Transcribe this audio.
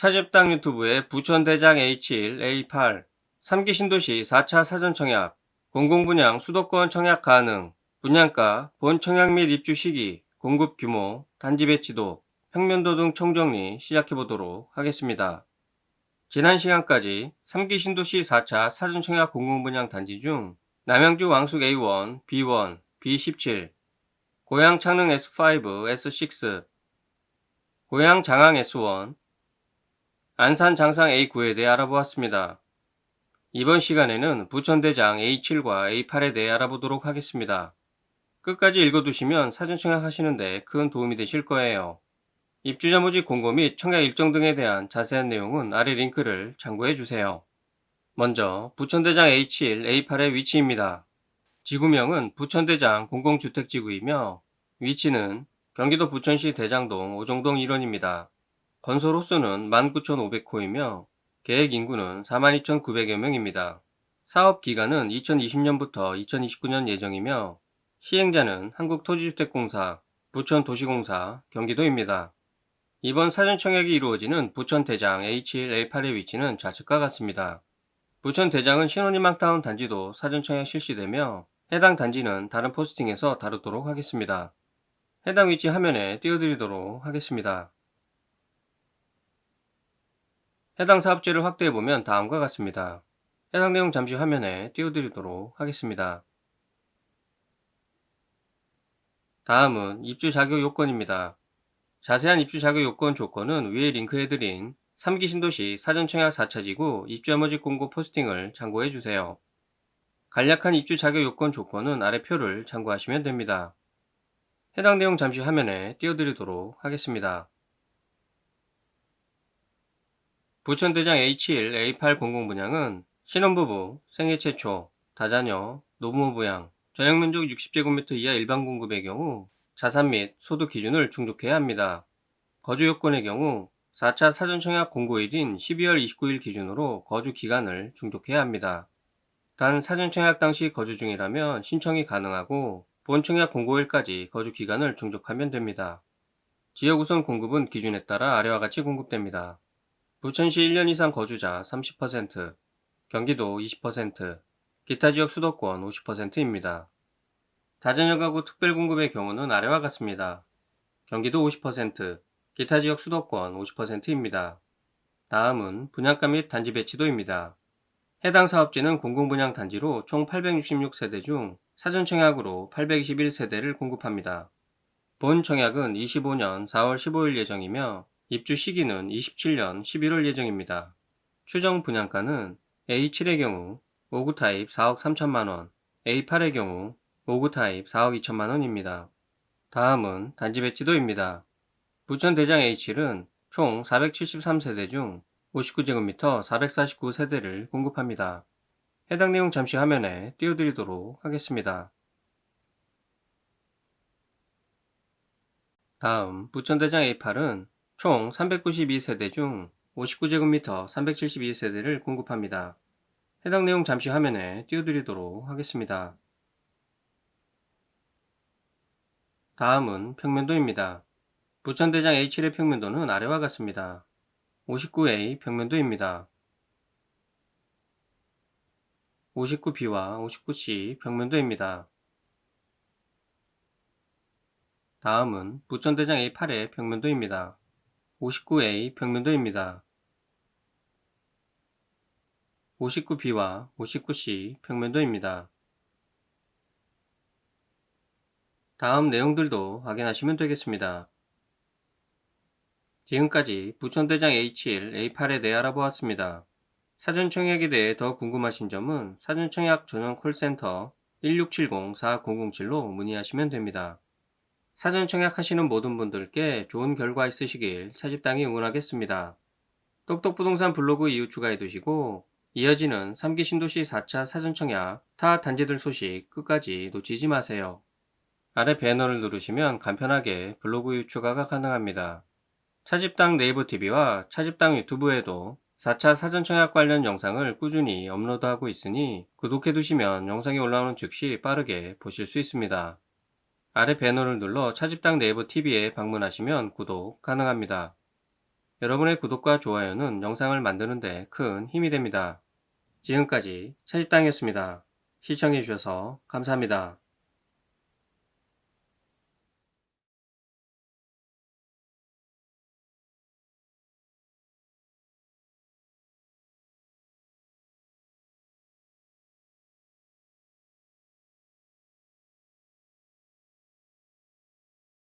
차집당 유튜브의 부천대장 A7, A8, 3기 신도시 4차 사전 청약, 공공분양 수도권 청약 가능, 분양가, 본 청약 및 입주 시기, 공급 규모, 단지 배치도, 평면도 등 총정리 시작해 보도록 하겠습니다. 지난 시간까지 3기 신도시 4차 사전 청약 공공분양 단지 중 남양주 왕숙 A1, B1, B17, 고양 창릉 S5, S6, 고양 장항 S1, 안산 장상 A9에 대해 알아보았습니다. 이번 시간에는 부천대장 A7과 A8에 대해 알아보도록 하겠습니다. 끝까지 읽어두시면 사전 청약 하시는데 큰 도움이 되실 거예요. 입주자 모집 공고 및 청약 일정 등에 대한 자세한 내용은 아래 링크를 참고해 주세요. 먼저 부천대장 A7, A8의 위치입니다. 지구명은 부천대장 공공주택지구이며 위치는 경기도 부천시 대장동 오종동 1원입니다. 건설 호수는 19,500호이며 계획 인구는 42,900여 명입니다. 사업 기간은 2020년부터 2029년 예정이며 시행자는 한국토지주택공사, 부천도시공사, 경기도입니다. 이번 사전청약이 이루어지는 부천대장 A7, A8의 위치는 좌측과 같습니다. 부천대장은 신혼희망타운 단지도 사전청약 실시되며 해당 단지는 다른 포스팅에서 다루도록 하겠습니다. 해당 위치 화면에 띄워드리도록 하겠습니다. 해당 사업지를 확대해 보면 다음과 같습니다. 해당 내용 잠시 화면에 띄워드리도록 하겠습니다. 다음은 입주 자격 요건입니다. 자세한 입주 자격 요건 조건은 위에 링크해드린 3기 신도시 사전청약 4차 지구 입주 모집 공고 포스팅을 참고해 주세요. 간략한 입주 자격 요건 조건은 아래 표를 참고하시면 됩니다. 해당 내용 잠시 화면에 띄워드리도록 하겠습니다. 부천대장 A7, A8 공공분양은 신혼부부, 생애 최초, 다자녀, 노무부양, 저역면적 60제곱미터 이하 일반 공급의 경우 자산 및 소득 기준을 충족해야 합니다. 거주 요건의 경우 4차 사전청약 공고일인 12월 29일 기준으로 거주 기간을 충족해야 합니다. 단 사전청약 당시 거주 중이라면 신청이 가능하고 본청약 공고일까지 거주 기간을 충족하면 됩니다. 지역 우선 공급은 기준에 따라 아래와 같이 공급됩니다. 부천시 1년 이상 거주자 30%, 경기도 20%, 기타 지역 수도권 50%입니다. 다전여 가구 특별공급의 경우는 아래와 같습니다. 경기도 50%, 기타 지역 수도권 50%입니다. 다음은 분양가 및 단지 배치도입니다. 해당 사업지는 공공분양 단지로 총 866세대 중 사전 청약으로 821세대를 공급합니다. 본 청약은 25년 4월 15일 예정이며 입주 시기는 27년 11월 예정입니다. 추정 분양가는 A7의 경우 5구 타입 4억 3천만원, A8의 경우 5구 타입 4억 2천만원입니다. 다음은 단지 배치도입니다. 부천 대장 A7은 총 473세대 중 59제곱미터 449세대를 공급합니다. 해당 내용 잠시 화면에 띄워드리도록 하겠습니다. 다음 부천대장 A8은 총 392세대 중 59제곱미터 372세대를 공급합니다. 해당 내용 잠시 화면에 띄워드리도록 하겠습니다. 다음은 평면도입니다. 부천대장 A7의 평면도는 아래와 같습니다. 59A 평면도입니다. 59B와 59C 평면도입니다. 다음은 부천대장 A8의 평면도입니다. 59A 평면도입니다. 59B와 59C 평면도입니다. 다음 내용들도 확인하시면 되겠습니다. 지금까지 부천대장 A7, A8에 대해 알아보았습니다. 사전청약에 대해 더 궁금하신 점은 사전청약 전용 콜센터 1670-4007로 문의하시면 됩니다. 사전 청약 하시는 모든 분들께 좋은 결과 있으시길 차집당이 응원하겠습니다. 똑똑부동산 블로그 이후 추가해 두시고 이어지는 3기 신도시 4차 사전 청약 타 단지들 소식 끝까지 놓치지 마세요. 아래 배너를 누르시면 간편하게 블로그 이후 추가가 가능합니다. 차집당 네이버 TV와 차집당 유튜브에도 4차 사전 청약 관련 영상을 꾸준히 업로드하고 있으니 구독해 두시면 영상이 올라오는 즉시 빠르게 보실 수 있습니다. 아래 배너를 눌러 차집당 네이버 TV에 방문하시면 구독 가능합니다. 여러분의 구독과 좋아요는 영상을 만드는데 큰 힘이 됩니다. 지금까지 차지땅이었습니다. 시청해주셔서 감사합니다.